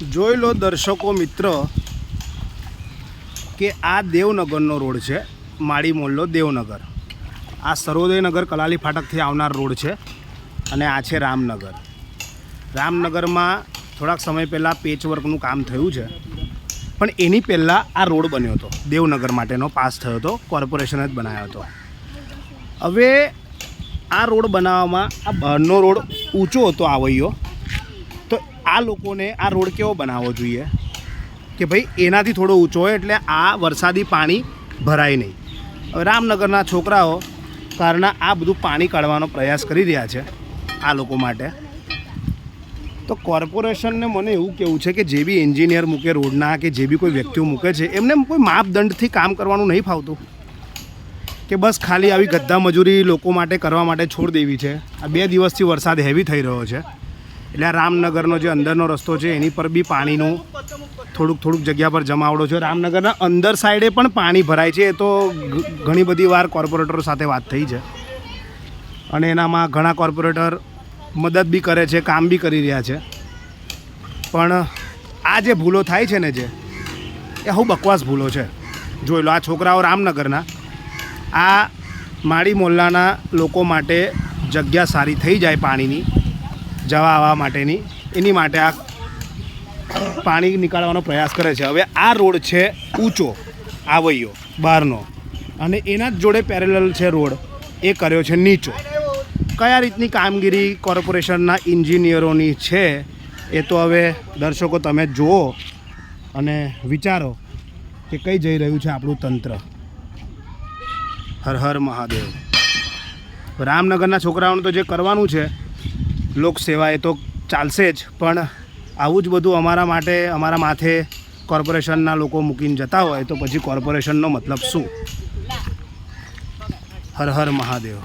જોઈ લો દર્શકો મિત્ર, કે આ દેવનગરનો રોડ છે, માળી મોલ્લો દેવનગર. આ સર્વોદયનગર કલાલી ફાટકથી આવનાર રોડ છે અને આ છે રામનગર. રામનગરમાં થોડાક સમય પહેલાં પેચવર્કનું કામ થયું છે, પણ એની પહેલાં આ રોડ બન્યો હતો, દેવનગર માટેનો પાસ થયો હતો, કોર્પોરેશને જ બનાવ્યો હતો. હવે આ રોડ બનાવવામાં, આ બહારનો રોડ ઊંચો હતો આવૈયો આ લોકોને આ રોડ કેવો બનાવવો જોઈએ? કે ભાઈ, એનાથી થોડો ઊંચો હોય એટલે આ વરસાદી પાણી ભરાય નહીં. હવે રામનગરના છોકરાઓ કારના આ બધું પાણી કાઢવાનો પ્રયાસ કરી રહ્યા છે આ લોકો માટે. તો કોર્પોરેશનને મને એવું કેવું છે કે જે બી એન્જિનિયર મૂકે રોડના કે જે બી કોઈ વ્યક્તિઓ મૂકે છે, એમને કોઈ માપદંડથી કામ કરવાનું નહીં ફાવતું. કે બસ ખાલી આવી ગદ્દા મજૂરી લોકો માટે કરવા માટે છોડ દેવી છે. આ બે દિવસથી વરસાદ હેવી થઈ રહ્યો છે. એટલે આ રામનગરનો જે અંદરનો રસ્તો છે, એની પર બી પાણીનું થોડુંક થોડુંક જગ્યા પર જમાવડો છે. રામનગરના અંદર સાઈડે પણ પાણી ભરાય છે. એ તો ઘણી બધી વાર કોર્પોરેટરો સાથે વાત થઈ છે. અને એનામાં ઘણા કોર્પોરેટર મદદ બી કરે છે, કામ બી કરી રહ્યા છે. પણ આ જે ભૂલો થાય છે ને જે, એ હું બકવાસ ભૂલો છે. જોઈ લો આ છોકરાઓ રામનગરના, આ માળી મોલ્લાના લોકો માટે જગ્યા સારી થઈ જાય પાણીની. જવા આવવા માટેની. એની માટે આ પાણી નીકાળવાનો પ્રયાસ કરે છે. હવે આ રોડ છે ઊંચો, આવૈયો, બહારનો. અને એના જ જોડે પેરેલલ છે રોડ. એ કર્યો છે નીચો. કયા રીતની કામગીરી કોર્પોરેશનના ઇન્જિનિયરોની છે એ તો હવે દર્શકો તમે જુઓ અને વિચારો કે કઈ જઈ રહ્યું છે આપણું તંત્ર. હર હર મહાદેવ. રામનગરના છોકરાઓને તો જે કરવાનું છે લોકસેવા એ તો ચાલશે જ, પણ આવું જ બધું અમારા માટે, અમારા માથે કોર્પોરેશનના લોકો મૂકીને જતા હોય, તો પછી કોર્પોરેશનનો મતલબ શું? હર હર મહાદેવ.